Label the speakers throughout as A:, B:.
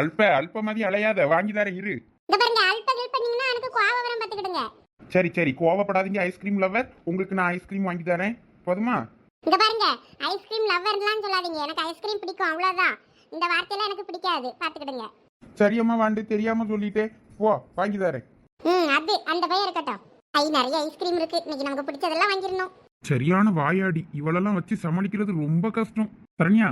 A: அல்ப அல்ப மாதிரி அலையாத வாங்கி தர இரு. சரி சரி கோவப்படாதீங்க ஐஸ்கிரீம் லவர் உங்களுக்கு நான் ஐஸ்கிரீம் வாங்கி தரேன். போதுமா?
B: இங்க பாருங்க ஐஸ்கிரீம் லவ்வர்லாம் சொல்லாதீங்க. எனக்கு ஐஸ்கிரீம் பிடிக்கும் அவ்வளவுதான். இந்த வார்த்தையெல்லாம் எனக்கு பிடிக்காது பாத்துக்கிடுங்க
A: சரியம்மா வாண்டு தெரியாம சொல்லிட்டே. போ வாங்கி தரேன்.
B: ம் அது அந்த பையன் இருக்கட்டும். ஐ நிறைய ஐஸ்கிரீம் இருக்கு. இன்னைக்கு நமக்கு பிடிச்சதெல்லாம் வாங்கிடணும்.
A: சரியான வாயாடி. இவளெல்லாம் வச்சு சமாளிக்கிறது ரொம்ப கஷ்டம். சரண்யா.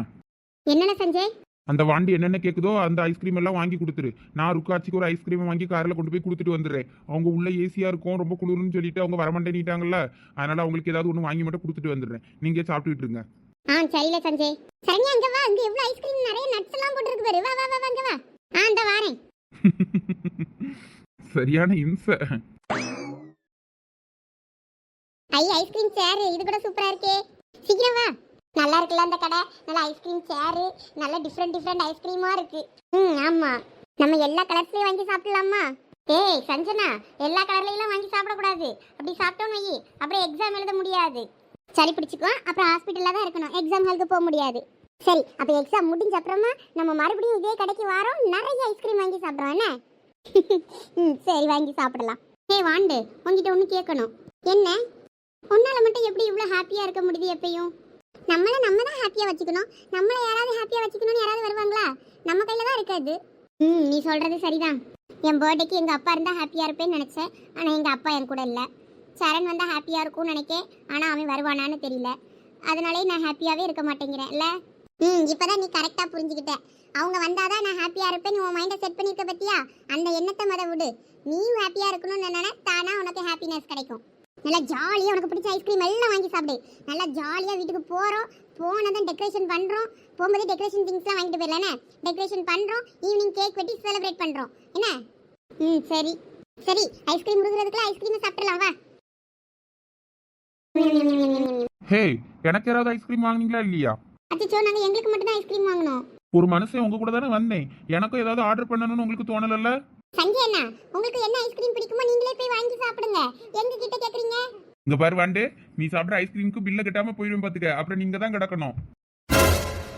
B: என்னென்ன சஞ்சய்?
A: அந்த வாண்டி என்னென்ன கேக்குதோ அந்த ஐஸ்கிரீம் எல்லாம் வாங்கி கொடுத்துரு. நான் ருக்காச்சிக்கு ஒரு ஐஸ்கிரீம் வாங்கி காரில் கொண்டு போய் கொடுத்துட்டு வந்துடுறேன். அவங்க உள்ள ஏசியா இருக்கும் ரொம்ப குளிர்னு சொல்லிட்டு அவங்க வரமாட்டேனிட்டாங்கல்ல அதனால அவங்களுக்கு ஏதாவது ஒன்று வாங்கி மட்டும் கொடுத்துட்டு வந்துடுறேன். நீங்க சாப்பிட்டுட்டு இருங்க.
B: ஆ சரியில சஞ்சய். சரண்யா அங்க வா அங்க எவ்வளவு ஐஸ்கிரீம் நிறைய நட்ஸ் எல்லாம் போட்டுருக்கு பாரு. வா வா வா அங்க வா. ஆ இந்த வாரேன்.
A: சரியான இம்சை.
B: ஐ ஐஸ்கிரீம் சேர் இது கூட சூப்பரா இருக்கே. நல்லா இருக்குல்ல அந்த கடை? நல்ல ஐஸ்கிரீம் சேரு நல்ல டிஃப்ரெண்ட் டிஃப்ரெண்ட் ஐஸ்கிரீமா இருக்கு. ம் ஆமா. நம்ம எல்லா கலர்ஸ்லயும் வாங்கி சாப்பிடலாமா? ஏய் சஞ்சனா எல்லா கலர்லயும் வாங்கி சாப்பிடக்கூடாது. அப்படி சாப்பிட்டோம்னு வை. அப்புறம் எக்ஸாம் எழுத முடியாது. சளி பிடிச்சிக்கோ. அப்புறம் ஹாஸ்பிட்டல்ல தான் இருக்கணும். எக்ஸாம் ஹாலுக்கு போக முடியாது. சரி அப்ப எக்ஸாம் முடிஞ்ச அப்புறமா நம்ம மறுபடியும் இதே கடைக்கு வாரோம். நிறைய ஐஸ்கிரீம் வாங்கி சாப்பிடுறோம். என்ன? ம் சரி வாங்கி சாப்பிடலாம். ஏய் வாண்டு. உங்ககிட்ட ஒன்று கேட்கணும். என்ன? உன்னால் மட்டும் எப்படி இவ்வளோ ஹாப்பியாக இருக்க முடியுது எப்பயும்? நம்மளை நம்ம தான் ஹாப்பியாக வச்சுக்கணும். நம்மளை யாராவது ஹாப்பியாக வச்சுக்கணும்னு யாராவது வருவாங்களா? நம்ம கையில் தான் இருக்காது ம் நீ சொல்கிறது சரிதான். என் பர்த்டேக்கு எங்கள் அப்பா இருந்தால் ஹாப்பியாக இருப்பேன்னு நினச்சேன். ஆனால் எங்கள் அப்பா என் கூட இல்லை. சரண் வந்தால் ஹாப்பியாக இருக்கும்னு நினைக்கேன். ஆனால் அவன் வருவானான்னு தெரியல. அதனாலே நான் ஹாப்பியாகவே இருக்க மாட்டேங்கிறேன். இல்லை? ம் இப்போதான் நீ கரெக்டாக புரிஞ்சுக்கிட்ட. அவங்க வந்தாதான் நான் ஹாப்பியாக இருப்பேன் உன் மைண்டை செட் பண்ணியிருக்க பத்தியா? அந்த எண்ணத்தை மத விடு. நீயும் ஹாப்பியாக இருக்கணும்னு என்னன்னா தானா உனக்கு ஹாப்பினஸ் கிடைக்கும். நல்லா ஜாலியாக உனக்கு பிடிச்ச ஐஸ்கிரீம் எல்லாம் வாங்கி சாப்பிடு. நல்லா ஜாலியாக வீட்டுக்கு போகிறோம் போனதும் டெக்கரேஷன் பண்ணுறோம் போகும்போது டெக்கரேஷன் திங்ஸ்லாம் வாங்கிட்டு போயிடலானே? டெக்கரேஷன் பண்ணுறோம் ஈவினிங் கேக் வெட்டி செலிப்ரேட் பண்ணுறோம் என்ன? ம் சரி. சரி ஐஸ்கிரீம் கொடுக்குறதுக்குள்ள ஐஸ்கிரீமை சாப்பிடலாம் வா.
A: ஹே எனக்கு யாராவது ஐஸ்கிரீம் வாங்குனீங்களா இல்லையா?
B: அச்சோ நாங்கள் எங்களுக்கு மட்டும் தான் ஐஸ்கிரீம் வாங்கணும்
A: ஒரு மனுஷன் உங்க கூட தானே வந்தேன். எனக்கும் ஏதாவது ஆர்டர் பண்ணணும்னு உங்களுக்கு தோணலல்ல?
B: சஞ்சய் அண்ணா உங்களுக்கு என்ன ஐஸ்கிரீம் பிடிக்குமோ நீங்களே போய் வாங்கி சாப்பிடுங்க. எங்க கிட்ட கேக்குறீங்க?
A: இங்க பாரு வாண்டு. நீ சாப்பிட்ற ஐஸ்கிரீமுக்கு பில்ல கட்டாம போயிடும் பாத்துக்க. அப்புறம் நீங்க தான் கிடக்கணும்.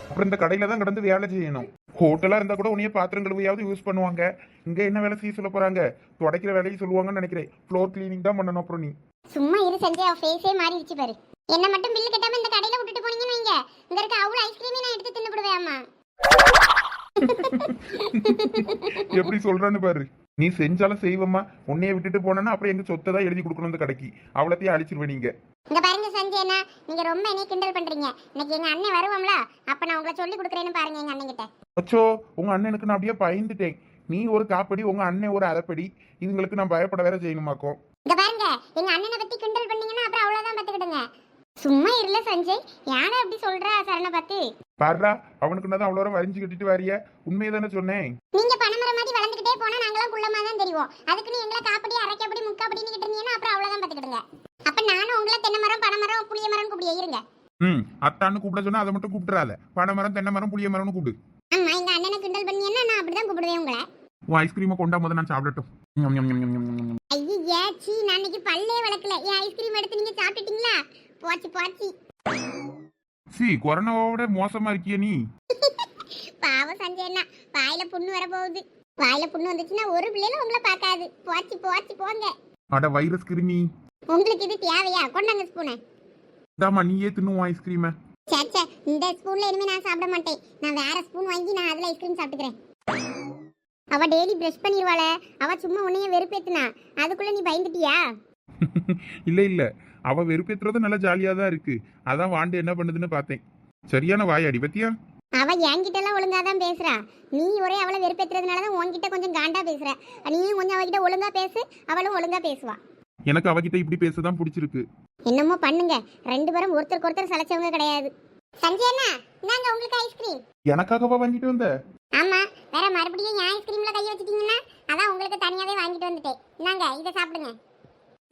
A: அப்புறம் இந்த கடையில தான் கிடந்து வேலை செய்யணும். ஹோட்டலா இருந்தா கூட உன்னைய பாத்திரம் கழுவியாவது யூஸ் பண்ணுவாங்க. இங்க என்ன வேலை செய்ய சொல்ல போறாங்க? துடைக்கிற வேலையை சொல்லுவாங்கன்னு நினைக்கிறேன். ஃப்ளோர் கிளீனிங் தான் பண்ணணும் அப்புறம் நீ.
B: சும்மா இரு சஞ்சய் அவ ஃபேஸே மாறிடுச்சு பாரு. என்ன மட்டும் பில்லு கட்டாம இந்த கடையில விட்டுட்டு போனீங்கன்னு வைங்க. இங்க இருக்க அவ்வளவு ஐஸ்கிரீமே நான் எடுத்து தின்னு விடுவேன்
A: எப்படி சொல்றான்னு பாரு. நீ செஞ்சாலும் செய்வம்மா. உன்னைய விட்டுட்டு போனேன்னா அப்புறம் எங்க சொத்தை தான் எழுதி கொடுக்கணும் இந்த கடைக்கு. அவ்வளோத்தையும் அழிச்சிருவேன் நீங்க.
B: இங்க பாருங்க சஞ்சய் அண்ணா நீங்க ரொம்ப என்னைய கிண்டல் பண்றீங்க. இன்னைக்கு எங்க அண்ணன் வருவோம்ல அப்ப நான் உங்களை சொல்லி கொடுக்குறேன்னு பாருங்க எங்க அண்ணன் கிட்ட
A: அச்சோ உங்க அண்ணனுக்கு நான் அப்படியே பயந்துட்டேன். நீ ஒரு காப்படி உங்க அண்ணன் ஒரு அரைப்படி. இதுங்களுக்கு நான் பயப்பட வேற செய்யணுமாக்கும்
B: இங்க பாருங்க எங்க அண்ணனை பத்தி கிண்டல் பண்ணீங்கன்னா அப்புறம் அவ்வளவுதான் பாத்துக்கிடுங்க. சும்மா இருல சஞ்சய் யானை அப்படி சொல்றா சரணை பார்த்து?
A: பாருடா அவனுக்கு நான் அவ்வளோ வரைஞ்சு கட்டிட்டு வாரிய? உண்மையை தானே சொன்னேன்.
B: நீங்க பணமரம் மாதிரி வளர்ந்துகிட்டே போனா நாங்களாம் குள்ளமா தான் தெரியும் அதுக்கு நீ எங்களை காப்படி அரைக்கப்படி முக்காப்படின்னு கிட்ட இருந்தீங்கன்னா அப்புறம் அவ்வளவுதான் பாத்துக்கிடுங்க அப்ப நானும் உங்களை தென்னை மரம் பனை மரம் புளிய மரம் கூப்பிடியே இருங்க.
A: ம் அத்தான்னு கூப்பிட சொன்னா அதை மட்டும் கூப்பிட்டுறாத. பனை மரம் தென்னை மரம் புளிய மரம்னு கூப்பிடு.
B: ஆமா எங்க அண்ணனை கிண்டல் பண்ணீங்கன்னா நான் அப்படிதான் கூப்பிடுவேன் உங்களை.
A: உன் ஐஸ்கிரீமை கொண்டா போது நான் சாப்பிடட்டும்.
B: ஐயே சீ நான் இன்னைக்கு பல்லே வளர்க்கல. என் ஐஸ்கிரீம் எடுத்து நீங்க சாப்பிட்டுட்டீங்களா? போச்சு போச்சு.
A: சீ கொரோனாவோட மோசமா இருக்கிய நீ.
B: பாவம் சஞ்சய் அண்ணா வாயில புண்ணு வர போகுது. வாயில புண்ணு வந்துச்சுன்னா ஒரு பிள்ளைல உங்களை பார்க்காது. போச்சு போச்சு போங்க.
A: அட வைரஸ் கிருமி.
B: உங்களுக்கு இது தேவையா? கொண்டாங்க ஸ்பூனை
A: தாமா நீயே தின்னுவோம் ஐஸ்கிரீமை
B: சே சே இந்த ஸ்பூன்ல இனிமே நான் சாப்பிட மாட்டேன். நான் வேற ஸ்பூன் வாங்கி நான் அதுல ஐஸ்கிரீம் சாப்பிட்டுக்கிறேன். அவ டெய்லி பிரஷ் பண்ணிடுவாள அவ சும்மா உன்னைய வெறுப்பேத்துனா. அதுக்குள்ள நீ பயந்துட்டியா?
A: இல்ல இல்ல. அவ வெறுப்பேத்துறது நல்லா ஜாலியா தான் இருக்கு. அதான் வாண்டு என்ன பண்ணுதுன்னு பார்த்தேன். சரியான வாயாடி பத்தியா?
B: அவ என்கிட்ட எல்லாம் ஒழுங்கா தான் பேசுறா. நீ ஒரே அவளை வெறுப்பேத்துறதுனால தான் உன்கிட்ட கொஞ்சம் காண்டா பேசுற. நீயும் கொஞ்சம் அவகிட்ட ஒழுங்கா பேசு அவளும் ஒழுங்கா பேசுவா.
A: எனக்கு அவகிட்ட இப்படி பேசதான் பிடிச்சிருக்கு.
B: என்னமோ பண்ணுங்க. ரெண்டு பேரும் ஒருத்தருக்கு ஒருத்தர் சளைச்சவங்க கிடையாது. சஞ்சய் அண்ணா இந்தாங்க உங்களுக்கு ஐஸ்கிரீம்
A: எனக்காகவா வாங்கிட்டு வந்த?
B: ஆமா வேற மறுபடியும் என் ஐஸ்கிரீம்ல கை வச்சிட்டீங்கன்னா அதான் உங்களுக்கு தனியாவே வாங்கிட்டு வந்துட்டேன். இந்தாங்க இதை சாப்பிடுங்க.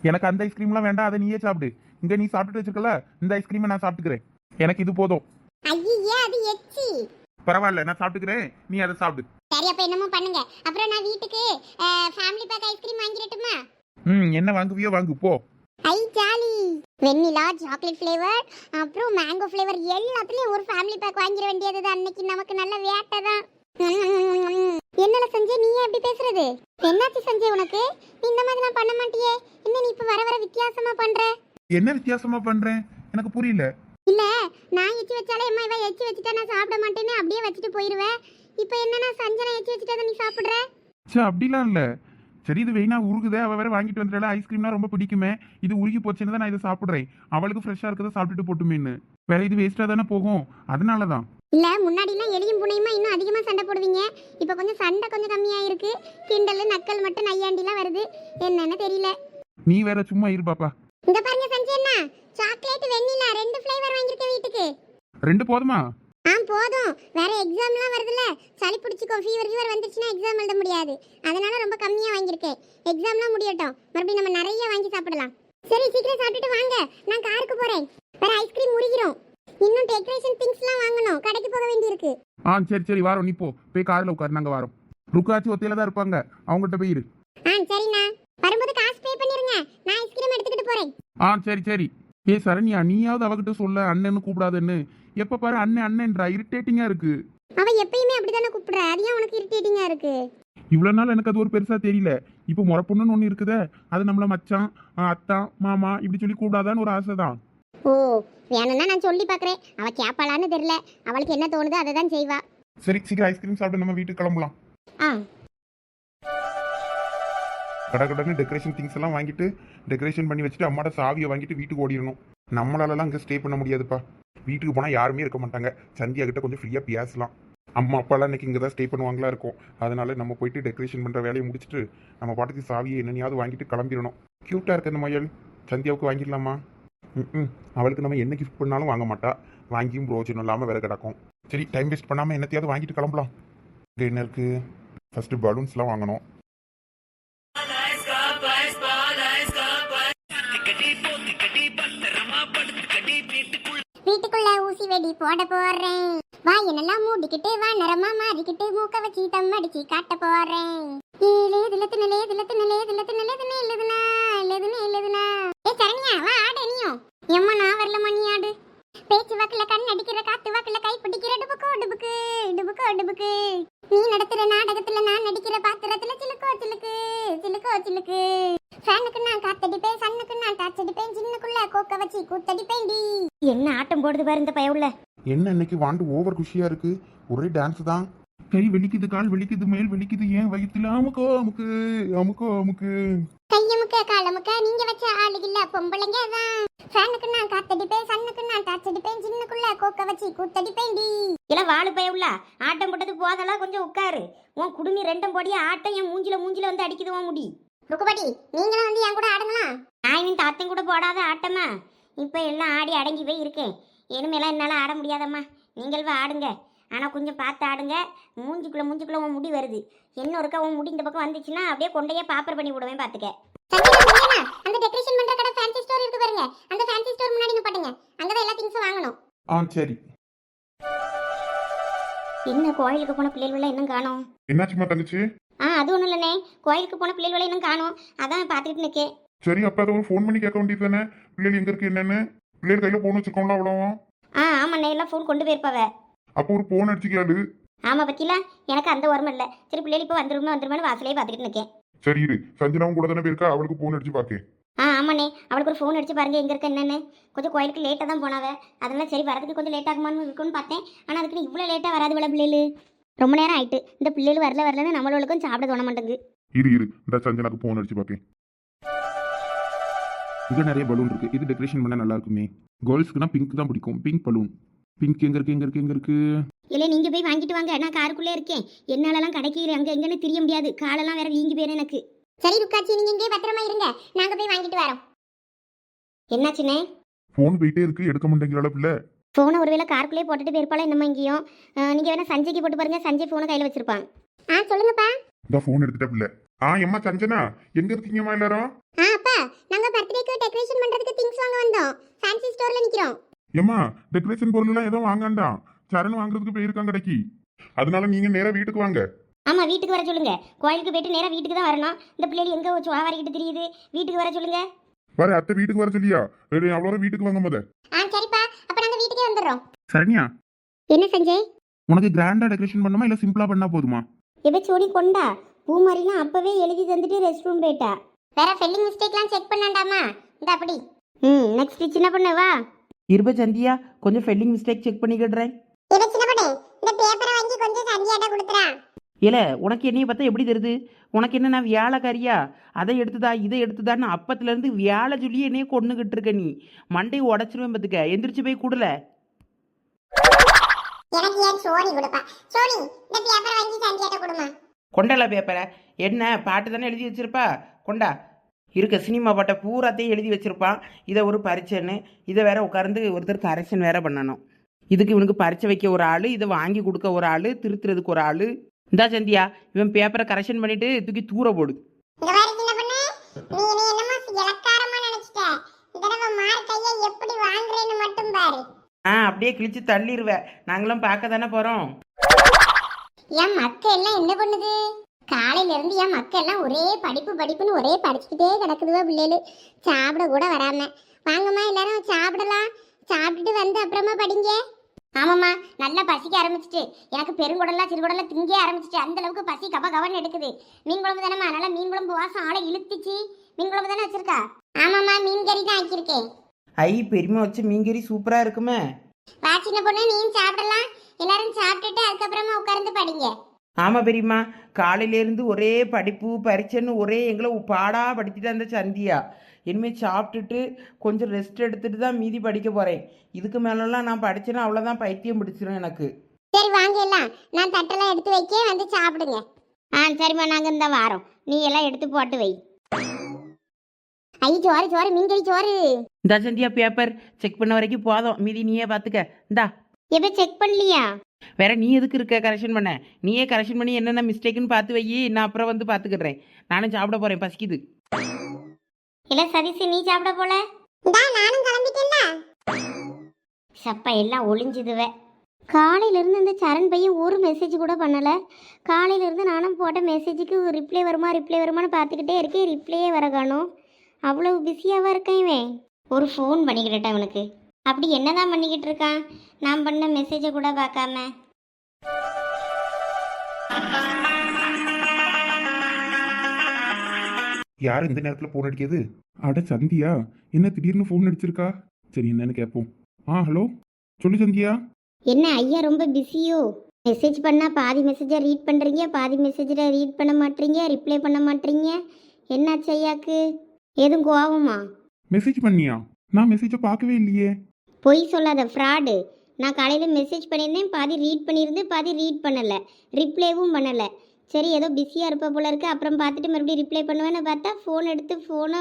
A: எனக்கு அந்த ஐஸ்கிரீம்லாம் வேண்டாம் அதை நீயே சாப்பிடு. இங்க நீ சாப்பிட்டுட்டு வச்சிருக்கல இந்த ஐஸ்கிரீமை நான் சாப்பிட்டுக்கிறேன். எனக்கு இது போதும்.
B: ஐயே அது எச்சி.
A: பரவாயில்ல நான் சாப்பிட்டுக்கிறேன். நீ அதை சாப்பிடு.
B: சரி அப்ப என்னமோ பண்ணுங்க. அப்புறம் நான் வீட்டுக்கு ஃபேமிலி பேக் ஐஸ்கிரீம் வாங்கிடட்டுமா?
A: ம் என்ன வாங்குவியோ வாங்கு போ.
B: ஐ ஜாலி. வெண்ணிலா சாக்லேட் ஃப்ளேவர் அப்புறம் மேங்கோ ஃப்ளேவர் எல்லாத்துலயும் ஒரு ஃபேமிலி பேக் வாங்கிட வேண்டியது தான் அன்னைக்கு நமக்கு நல்ல வேட்டை தான். சஞ்சய் நீ ஏன் இப்படி பேசுறது? என்னாச்சு சஞ்சய் உனக்கு? நீ இந்த மாதிரிலாம் பண்ண மாட்டியே. என்ன நீ இப்ப வர வர வித்தியாசமா பண்ற?
A: என்ன வித்தியாசமா பண்றேன் எனக்கு புரியல.
B: இல்ல நான் எச்சி வச்சாலே அம்மா இவ எச்சி வச்சுட்டா நான் சாப்பிட மாட்டேன்னு அப்படியே வச்சுட்டு போயிருவேன் இப்போ என்னன்னா சஞ்சனா எச்சி வச்சுட்டா நீ சாப்பிடுற?
A: சே அப்படிலாம் இல்ல. சரி இது வெயினா உருகுதே அவ வேற வாங்கிட்டு வந்துட்டால ஐஸ்கிரீம்னா ரொம்ப பிடிக்குமே. இது உருகி போச்சுன்னு தான் நான் இதை சாப்பிடுறேன். அவளுக்கு ஃப்ரெஷ்ஷா இருக்கதை சாப்பிட்டுட்டு போட்டுமேன்னு. வேற இது வேஸ்டா தானே போகும். அதனால தான்
B: இல்ல முன்னாடிலாம் எலியும் புனையுமா இன்னும் அதிகமா சண்டை போடுவீங்க? இப்போ கொஞ்சம் சண்டை கொஞ்சம் கம்மியா இருக்கு கிண்டல் நக்கல் மட்டும் நையாண்டிலாம் வருது. என்னன்னு தெரியல.
A: நீ வேற சும்மா இரு பாப்பா.
B: இங்க பாருங்க சஞ்சய் அண்ணா. சாக்லேட் வெண்ணிலா ரெண்டு ஃப்ளேவர் வாங்கியிருக்கேன் வீட்டுக்கு.
A: ரெண்டு போதுமா?
B: ஆ போதும். வேற எக்ஸாம்லாம் வருதுல்ல. சளி பிடிச்சிக்கோ ஃபீவர் ஃபீவர் வந்துச்சுன்னா எக்ஸாம் எழுத முடியாது. அதனால ரொம்ப கம்மியா வாங்கியிருக்கேன். எக்ஸாம்லாம் முடியட்டும். மறுபடியும் நம்ம நிறைய வாங்கி சாப்பிடலாம். சரி சீக்கிரம் சாப்பிட்டுட்டு வாங்க. நான் காருக்கு போறேன். வேற ஐஸ்கிரீம் முறிகிறோம் இன்னும் டெக்கரேஷன் திங்ஸ்லாம் வாங்கணும். கடைக்கு போக வேண்டியிருக்கு.
A: ஆ சரி சரி வாரோம். நீ போ. போய் கார்ல உட்காரு நாங்க வரோம். ருக்காச்சி ஒத்தையில தான் இருப்பாங்க. அவங்ககிட்ட போய் இரு.
B: ஆ சரிண்ணா. வரும்போது காசு பே பண்ணிருங்க. நான் ஐஸ்கிரீம் எடுத்துக்கிட்டு போறேன்.
A: ஆ சரி சரி. ஏ சரண்யா நீயாவது அவகிட்ட சொல்ல அண்ணன்னு கூப்பிடாதுன்னு. எப்ப பாரு அண்ணன் அண்ணன்றா. இரிட்டேட்டிங்கா இருக்கு.
B: அவ எப்பயுமே அப்படிதானே கூப்பிடுற. அது ஏன் உனக்கு இரிட்டேட்டிங்கா இருக்கு?
A: இவ்வளவு நாள் எனக்கு அது ஒரு பெருசா தெரியல. இப்போ முறை பொண்ணுன்னு ஒன்று இருக்குதே. அது நம்மள மச்சான் அத்தான் மாமா இப்படி சொல்லி கூப்பிடாதான்னு ஒரு ஆசை தான்
B: ஓ வேணும்னா நான் சொல்லி பார்க்கறேன். அவ கேப்பாளான்னு தெரியல. அவளுக்கு என்ன தோணுதோ அதை தான் செய்வா.
A: சரி சீக்கிரம் ஐஸ்கிரீம் சாப்பிட்டு நம்ம வீட்டுக்கு கிளம்பலாம்.
B: ஆ.
A: கடை கடன்னு டெக்கரேஷன் திங்ஸ் எல்லாம் வாங்கிட்டு டெக்கரேஷன் பண்ணி வச்சுட்டு அம்மாட்ட சாவியை வாங்கிட்டு வீட்டுக்கு ஓடிடணும். நம்மளாலலாம் இங்கே ஸ்டே பண்ண முடியாதுப்பா. வீட்டுக்கு போனால் யாருமே இருக்க மாட்டாங்க. சந்தியா கிட்ட கொஞ்சம் ஃப்ரீயாக பேசலாம். அம்மா அப்பாலாம் இன்னைக்கு இங்கே தான் ஸ்டே பண்ணுவாங்களா இருக்கும். அதனால நம்ம போயிட்டு டெக்கரேஷன் பண்ணுற வேலையை முடிச்சுட்டு நம்ம பாட்டுக்கு சாவியை என்னென்னையாவது வாங்கிட்டு கிளம்பிடணும். க்யூட்டாக இருக்கு இந்த மொயல். சந்தியாவுக்கு வாங்கிடலாமா? ம் அவளுக்கு நம்ம என்ன கிஃப்ட் பண்ணாலும் வாங்க மாட்டா. வாங்கியும் பிரோஜனம் இல்லாமல் வேற கிடக்கும். சரி டைம் வேஸ்ட் பண்ணாமல் என்னத்தையாவது வாங்கிட்டு கிளம்பலாம். இங்கே என்ன இருக்குது ஃபஸ்ட்டு பலூன்ஸ்லாம் வாங்கணும்.
B: வீட்டுக்குள்ள ஊசி வெடி போட போறேன். வாயனெல்லாம் மூடிக்கிட்டு வானரமா மாறிக்கிட்டு மூக்க வச்சு தம் அடிச்சு காட்ட போறேன். லேதுல தினலே தில தினலே தில தினலே தினே எழுதுனா எழுதுனா எழுதுனா ஏ சரண்யா வா ஆடு நீயும் எம்மா நான் வரலம்மா நீ ஆடு. பேச்சு வாக்குல கண் அடிக்கிற காத்து வாக்குல கை பிடிக்கிற டுபுக்கு டுபுக்கு டுபுக்கோ டுபுக்கு. நீ நடத்துற நாடகத்துல நான் நடிக்கிற பாத்திரத்துல சிலுக்கோ சிலுக்கு சிலுக்கோ சிலுக்கு. ஃபேனுக்கு நான் காத்தடிப்பேன் சன்னுக்கு நான் டார்ச் அடிப்பேன் சின்னக்குள்ள கோக்க வச்சு கூத்தடிப்பேன் என்ன ஆட்டம் போடுது பாரு இந்த பயவுல
A: என்ன இன்னைக்கு வாண்டு ஓவர் குஷியா இருக்கு? ஒரே டான்ஸ் தான். கை வலிக்குது கால் வலிக்குது மேல் வலிக்குது ஏன் வயிற்றுல அமுக்கோ அமுக்கு அமுக்கோ அமுக்கு?
B: கையமுக்க காலமுக்க நீங்க வச்ச ஆளு இல்ல பொம்பளைங்க தான். ஃபேனுக்கு நான் காத்தடிப்பேன் சன்னுக்கு நான் டார்ச் அடிப்பேன் சின்னுக்குள்ள கோக்க வச்சு கூத்தடிப்பேன் டி.
C: இல்ல வாழு பயவுல ஆட்டம் போட்டது போதெல்லாம் கொஞ்சம் உட்காரு. உன் குடுமி ரெண்டும் போடிய ஆட்டம் என் மூஞ்சில மூஞ்சில வந்து அடிக்குது உன் முடி.
B: ருக்குபாட்டி நீங்களும் வந்து என் கூட ஆடுங்களா
C: நான் இவன் தாத்தையும் கூட போடாத ஆட்டமா? இப்ப எல்லாம் ஆடி அடங்கி போய் இருக்கேன். இனிமேலாம் என்னால ஆட முடியாதம்மா. நீங்கள் ஆடுங்க. ஆனா கொஞ்சம் பார்த்து ஆடுங்க. மூஞ்சிக்குள்ள மூஞ்சிக்குள்ள உன் முடி வருது. என்ன ஒருக்கா உன் முடி இந்த பக்கம் வந்துச்சுன்னா அப்படியே கொண்டையே பாப்பர் பண்ணி விடுவேன்
B: நீங்கனா அந்த டெக்கரேஷன் பண்ற கடை ஃபேன்சி ஸ்டோர் இருக்கு பாருங்க. அந்த ஃபேன்சி ஸ்டோர் முன்னாடி நிப்பாட்டுங்க அங்கதான் எல்லா திங்ஸும் வாங்கணும்.
A: ஆ சரி.
C: என்ன கோயிலுக்கு போன பிள்ளைகள் இன்னும் காணோம்?
A: என்னாச்சுமா தங்கச்சி?
C: ஆ அது ஒன்றும் இல்லைண்ணே. கோயிலுக்கு போன பிள்ளைகளை இன்னும் காணோம். அதான் பார்த்துக்கிட்டு நிற்கேன்
A: சரி அப்ப அதை ஒரு ஃபோன் பண்ணி கேட்க வேண்டியது தானே பிள்ளைகள் எங்க இருக்கு என்னன்னு? பிள்ளைகள் கையில போன் வச்சிருக்கோம்ல
C: ஆ ஆமாண்ணே. எல்லாம் ஃபோன் கொண்டு போயிருப்பாவ.
A: அப்போ ஒரு போன் அடிச்சுக்காது
C: ஆமா பத்தியில எனக்கு அந்த உரமும் இல்லை. சரி பிள்ளைகள் இப்போ வந்துருமே வந்துருமே வாசலே பார்த்துக்கிட்டு நிற்கேன்
A: சரி இரு சஞ்சனாவும் கூட தானே போயிருக்கா? அவளுக்கு போன் அடிச்சு பாக்கேன்.
C: ஆ ஆமாண்ணே. அவளுக்கு ஒரு ஃபோன் அடிச்சு பாருங்க எங்க இருக்க என்னன்னு. கொஞ்சம் கோயிலுக்கு லேட்டாக தான் போனாவ. அதெல்லாம் சரி வரதுக்கு கொஞ்சம் லேட் ஆகுமான்னு இருக்குன்னு பார்த்தேன். ஆனால் அதுக்கு இவ்வளோ லேட்டாக வராது போல பிள்ளைகள். ரொம்ப நேரம் ஆயிட்டு. இந்த பிள்ளைகள் வரல வரலன்னு நம்மளுக்கும் சாப்பிட தோண மாட்டேங்குது.
A: இரு இரு. இந்த சஞ்சனாக்கு போன் அடிச்சு பாக்கேன். இங்க நிறைய பலூன் இருக்கு. இது டெக்கரேஷன் பண்ண நல்லா இருக்குமே. கேர்ள்ஸ்க்குனா பிங்க் தான் பிடிக்கும். பிங்க் பலூன் பிங்க் எங்க இருக்கு எங்க இருக்கு எங்க இருக்கு?
C: இல்லை நீங்கள் போய் வாங்கிட்டு வாங்க. நான் காருக்குள்ளே இருக்கேன். என்னாலலாம் கடைக்கு அங்கே எங்கன்னு தெரிய முடியாது. காலெல்லாம் வேற வீங்கி போயிரு எனக்கு.
B: சரி ருக்காச்சி நீங்க இங்கே பத்திரமா இருங்க. நாங்க போய் வாங்கிட்டு வரோம்.
C: என்னாச்சுண்ணே?
A: போன் போயிட்டே இருக்கு. எடுக்க மாட்டேங்கிறாள பிள்ளை
C: ஃபோனை ஒருவேளை காருக்குள்ளே போட்டுட்டு போயிருப்பாளா என்னமோ இங்கேயும். நீங்கள் வேணா சஞ்சய்க்கு போட்டு பாருங்க. சஞ்சய் ஃபோனை கையில் வச்சிருப்பான்.
B: ஆ சொல்லுங்கப்பா.
A: இந்த போன் எடுத்துட்ட பிள்ளை. ஆ எம்மா சஞ்சனா எங்க இருக்கீங்கம்மா எல்லாரும்?
B: ஆ அப்பா நாங்க பர்த்டேக்கு டெக்கரேஷன் பண்றதுக்கு திங்ஸ் வாங்க வந்தோம். ஃபேன்சி ஸ்டோர்ல நிக்கிறோம்.
A: ஏம்மா டெக்கரேஷன் பொருள் எல்லாம் எதுவும் வாங்காண்டாம். சரண் வாங்குறதுக்கு போயிருக்கான் கடைக்கு அதனால நீங்க நேரா வீட்டுக்கு வாங்க.
C: ஆமாம் வீட்டுக்கு வர சொல்லுங்க. கோயிலுக்கு போயிட்டு நேராக வீட்டுக்கு தான் வரணும். இந்த பிள்ளைகள் எங்கே வச்சு வாரிக்கிட்டு தெரியுது? வீட்டுக்கு வர சொல்லுங்க.
A: வர அத்தை வீட்டுக்கு வர சொல்லியா? அவ்வளோ வீட்டுக்கு வாங்க முத.
B: ஆ சரிப்பா. அப்ப நாங்க வீட்டுக்கே வந்துடுறோம்.
A: சரண்யா.
B: என்ன சஞ்சய்?
A: உனக்கு கிராண்டா டெக்கரேஷன் பண்ணுமா இல்ல சிம்பிளா பண்ணா போதுமா?
C: எப்போ சோடி கொண்டா? பூமாரிலாம் அப்பவே எழுதி தந்துட்டு ரெஸ்ட் ரூம் போயிட்டா.
B: வேற ஸ்பெல்லிங் மிஸ்டேக்லாம் செக் பண்ணாண்டாமா? இந்த அப்படி.
C: ம் நெக்ஸ்ட் சின்ன பொண்ணு வா.
D: இருப சந்தியா கொஞ்சம் ஸ்பெல்லிங் மிஸ்டேக் செக் பண்ணிக்கிடுறேன் இல்ல உனக்கு என்னைய பார்த்தா எப்படி தெரியுது? உனக்கு என்ன நான் வியாழக்காரியா? அதை எடுத்துதா இதை எடுத்துதான்னு அப்பத்துல இருந்து வியாழ சொல்லி என்னைய கொண்டுகிட்டு இருக்க நீ. மண்டையை உடச்சிருவேன் பார்த்துக்க. எந்திரிச்சு போய் கூடல. கொண்டல பேப்பரை என்ன பாட்டு தானே எழுதி வச்சிருப்பா? கொண்டா. இருக்க சினிமா பாட்டை பூராத்தையும் எழுதி வச்சிருப்பான் இதை ஒரு பரீட்சைன்னு. இதை வேற உட்கார்ந்து ஒருத்தர் கரெக்ஷன் வேற பண்ணணும். இதுக்கு இவனுக்கு பரீட்சை வைக்க ஒரு ஆள் இதை வாங்கி கொடுக்க ஒரு ஆள் திருத்துறதுக்கு ஒரு ஆள். இந்தா சந்தியா இவன் பேப்பரை கரெக்ஷன் பண்ணிட்டு தூக்கி தூர போடு. ஆ அப்படியே கிழிச்சு தள்ளிடுவேன் நாங்களும் பார்க்க தானே போகிறோம்
B: என் மக்க எல்லாம் என்ன பண்ணுது? காலையில இருந்து என் மக்க எல்லாம் ஒரே படிப்பு படிப்புன்னு ஒரே படிச்சுக்கிட்டே கிடக்குதுவா பிள்ளைகள். சாப்பிட கூட வராம. வாங்கம்மா எல்லாரும் சாப்பிடலாம். சாப்பிட்டுட்டு வந்து அப்புறமா படிங்க.
C: ஆமாம்மா நல்லா பசிக்க ஆரம்பிச்சிட்டு. எனக்கு பெருங்குடலாம் சிறுகுடலாம் திங்க ஆரம்பிச்சிட்டு. அந்த அளவுக்கு பசி கப கவன்னு எடுக்குது. மீன் குழம்பு தானேம்மா? நல்லா மீன் குழம்பு வாசம் ஆளை இழுத்துச்சு. மீன் குழம்பு தானே வச்சிருக்கா?
B: ஆமாம்மா மீன் கறி தான் ஆக்கியிருக்கேன்.
D: ஐ பெருமை வச்சு மீன்கறி சூப்பராக இருக்குமே.
B: வா சின்ன பொண்ணு நீயும் சாப்பிடலாம். எல்லாரும் சாப்பிட்டுட்டு அதுக்கப்புறமா உட்கார்ந்து படிங்க.
D: ஆமாம் பெரியம்மா காலையிலேருந்து ஒரே படிப்பு பரீட்சைன்னு ஒரே எங்களை பாடா படிச்சுட்டு அந்த சந்தியா. இனிமேல் சாப்பிட்டுட்டு கொஞ்சம் ரெஸ்ட் எடுத்துட்டு தான் மீதி படிக்க போகிறேன் இதுக்கு மேலெல்லாம் நான் படிச்சேன்னா அவ்வளோதான் பைத்தியம் பிடிச்சிரும் எனக்கு.
B: சரி வாங்க எல்லாம். நான் தட்டெல்லாம் எடுத்து வைக்க வந்து சாப்பிடுங்க.
C: ஆ சரிம்மா நாங்கள் இந்த வாரோம். நீ எல்லாம் எடுத்து போட்டு வை.
B: ஐ சோறு சோறு மீன் கறி சோறு.
D: இந்த சந்தியா பேப்பர் செக் பண்ண வரைக்கும் போதும். மீதி நீயே பார்த்துக்க இந்தா.
C: எப்போ செக் பண்ணலையா?
D: வேற நீ எதுக்கு இருக்க கரெக்ஷன் பண்ண? நீயே கரெக்ஷன் பண்ணி என்னென்ன மிஸ்டேக்குன்னு பார்த்து வை. நான் அப்புறம் வந்து பார்த்துக்கிடுறேன். நானும் சாப்பிட போகிறேன் பசிக்குது.
C: இல்லை சதீஷ் நீ சாப்பிட போல?
B: நானும் கிளம்பிட்டேன்ல.
C: சப்பா எல்லாம் ஒளிஞ்சுதுவே காலையிலேருந்து இந்த சரண் பையன் ஒரு மெசேஜ் கூட பண்ணலை. காலையிலேருந்து நானும் போட்ட மெசேஜுக்கு ரிப்ளை வருமா ரிப்ளை வருமான்னு பார்த்துக்கிட்டே இருக்கேன். ரிப்ளையே வர காணும். அவ்வளவு பிஸியாவா இருக்கான் இவன். ஒரு ஃபோன் பண்ணிக்கிட்டேன் இவனுக்கு. அப்படி என்னதான் பண்ணிக்கிட்டு இருக்கான்? நான் பண்ண மெசேஜை கூட பார்க்காம.
A: யார் இந்த நேரத்தில் ஃபோன் அடிக்கிறது? அட சந்தியா என்ன திடீர்னு ஃபோன் அடிச்சிருக்கா? சரி என்னன்னு கேட்போம். ஆ ஹலோ சொல்லு சந்தியா.
C: என்ன ஐயா ரொம்ப பிஸியோ மெசேஜ் பண்ணால் பாதி மெசேஜை ரீட் பண்ணுறீங்க பாதி மெசேஜை ரீட் பண்ண மாட்டீங்க ரிப்ளை பண்ண மாட்டீங்க. என்னாச்சு ஐயாக்கு? எதுவும் கோவமா?
A: மெசேஜ் பண்ணியா? நான் மெசேஜை பார்க்கவே இல்லையே.
C: பொய் சொல்லாத ஃப்ராடு நான் காலையில் மெசேஜ் பண்ணியிருந்தேன் பாதி ரீட் பண்ணியிருந்தேன் பாதி ரீட் பண்ணலை. ரிப்ளைவும் பண்ணலை. சரி ஏதோ பிஸியாக இருப்ப போல இருக்குது அப்புறம் பார்த்துட்டு மறுபடியும் ரிப்ளை பண்ணுவேன்னு பார்த்தா ஃபோன் எடுத்து ஃபோனை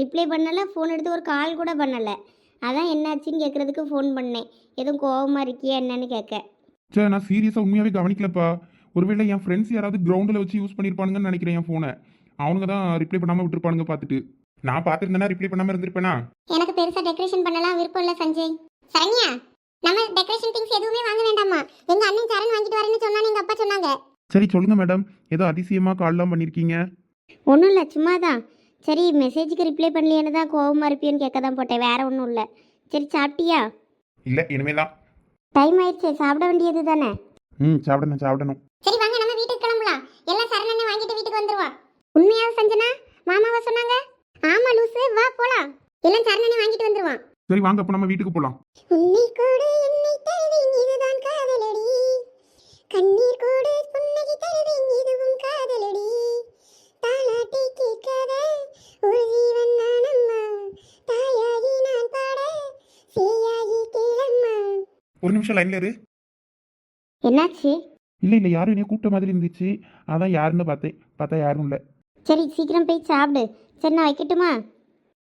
C: ரிப்ளை பண்ணலை. ஃபோன் எடுத்து ஒரு கால் கூட பண்ணலை. அதான் என்னாச்சுன்னு கேட்குறதுக்கு ஃபோன் பண்ணேன். எதுவும் கோபமாக இருக்கியா என்னன்னு கேட்க.
A: சே நான் சீரியஸாக உண்மையாகவே கவனிக்கலப்பா. ஒருவேளை என் ஃப்ரெண்ட்ஸ் யாராவது கிரவுண்டில் வச்சு யூஸ் பண்ணியிருப்பானுங்கன்னு நினைக்கிறேன் என் ஃபோனை அவனுங்க தான் ரிப்ளை பண்ணாமல் விட்டுருப்பானுங்க பார்த்துட்டு. நான் பார்த்துருந்தேன்னா ரிப்ளை பண்ணாமல் இருந்திருப்பேனா?
B: எனக்கு பெருசா டெக்கரேஷன் பண்ணலாம் விருப்பம் இல்ல சஞ்சய். சரண்யா நம்ம டெக்கரேஷன் திங்ஸ் எதுவுமே வாங்க வேண்டாமா? எங்க அண்ணன் சரண் வாங்கிட்டு வரேன்னு சொன்னான்னு எங்க அப்பா சொன்னாங்க.
A: சரி சொல்லுங்க மேடம். ஏதோ அதிசயமாக கால்லாம் பண்ணியிருக்கீங்க
C: ஒன்றும் இல்லை சும்மா தான் சரி மெசேஜுக்கு ரிப்ளை பண்ணலையேன்னு தான் கோவமாக இருப்பியோன்னு கேட்க தான் போட்டேன். வேற ஒன்றும் இல்லை. சரி சாப்பிட்டியா?
A: இல்லை இனிமேல் தான்
C: டைம் ஆயிடுச்சு சாப்பிட வேண்டியது தானே?
A: ம் சாப்பிடணும் சாப்பிடணும்.
B: சரி வாங்க நம்ம வீட்டுக்கு கிளம்பலாம். எல்லாம் சரண் அண்ணன் வாங்கிட்டு வீட்டுக்கு வந்துருவா. உண்மையாவ சஞ்சனா? மாமாவா சொன்னாங்க? ஆமா லூசு வா போலாம். எல்லாம் சரண் அண்ணன் வாங்கிட்டு வந்துருவான்.
A: சரி வாங்க அப்போ நம்ம வீட்டுக்கு போகலாம்
B: உன்னை கூட என்னை தருவேன் இதுதான் காதலடி. கண்ணீர் கூட புன்னகை தருவேன் இதுவும் காதலடி. தாலாட்டை கேட்காத ஒரு ஜீவன் நான் அம்மா. தாயாகி நான் பாட சேயாகி கேளம்மா
A: ஒரு நிமிஷம் லைனில் இரு.
C: என்னாச்சு?
A: இல்லை இல்லை யாரும் என்னைய கூப்பிட்ட மாதிரி இருந்துச்சு. அதான் யாருன்னு பார்த்தேன். பார்த்தா யாரும் இல்லை.
C: சரி சீக்கிரம் போய் சாப்பிடு. சரி நான் வைக்கட்டுமா?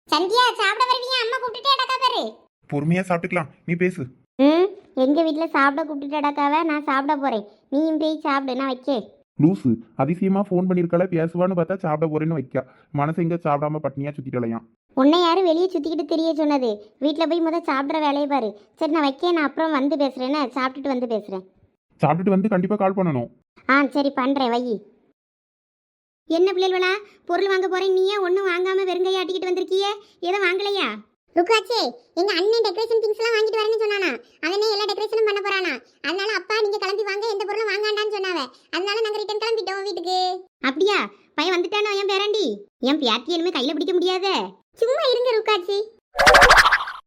B: சந்தியா சாப்பிட வருவியா? அம்மா கூப்பிட்டுட்டே அடக்கா பாரு.
A: பொறுமையாக சாப்பிட்டுக்கலாம். நீ பேசு.
C: ம் எங்கள் வீட்டில் சாப்பிட கூப்பிட்டுட்டடாக்காவ நான் சாப்பிட போகிறேன் நீயும் போய் சாப்பிடு நான் வைக்கேன்
A: லூசு அதிசயமாக ஃபோன் பண்ணியிருக்கல பேசுவான்னு பார்த்தா சாப்பிட போறேன்னு வைக்கா. மனசு எங்கே சாப்பிடாம பட்னியாக சுற்றிட்டலையாம்
C: உன்னை யாரும் வெளியே சுற்றிக்கிட்டு தெரிய சொன்னது? வீட்டில் போய் முத சாப்பிட்ற வேலையை பாரு. சரி நான் வைக்கேன் நான் அப்புறம் வந்து பேசுகிறேன்னு சாப்பிட்டுட்டு வந்து பேசுகிறேன்
A: சாப்பிட்டுட்டு வந்து கண்டிப்பாக கால் பண்ணணும்.
C: ஆ சரி பண்ணுறேன் வை. என்ன பிள்ளைகளா? பொருள் வாங்க போகிறேன் நீயே ஒன்றும் வாங்காமல் வெறுங்கையாட்டிக்கிட்டு வந்திருக்கியே. எதை வாங்கலையா?
B: ருக்காச்சே எங்க அண்ணன் டெக்கரேஷன் திங்ஸ் எல்லாம் வாங்கிட்டு வரேன்னு சொன்னானா? அவனே எல்லா டெக்கரேஷனும் பண்ண போறானா? அதனால அப்பா நீங்க கிளம்பி வாங்க. எந்த பொருளும் வாங்காண்டான்னு சொன்னாவ. அதனால நாங்க ரிட்டர்ன் கிளம்பிட்டோம் வீட்டுக்கு.
C: அப்படியா? பையன் வந்துட்டானோ என் பேராண்டி? என் பேத்தி இனிமே கையில பிடிக்க முடியாதே.
B: சும்மா இருங்க ருக்காச்சி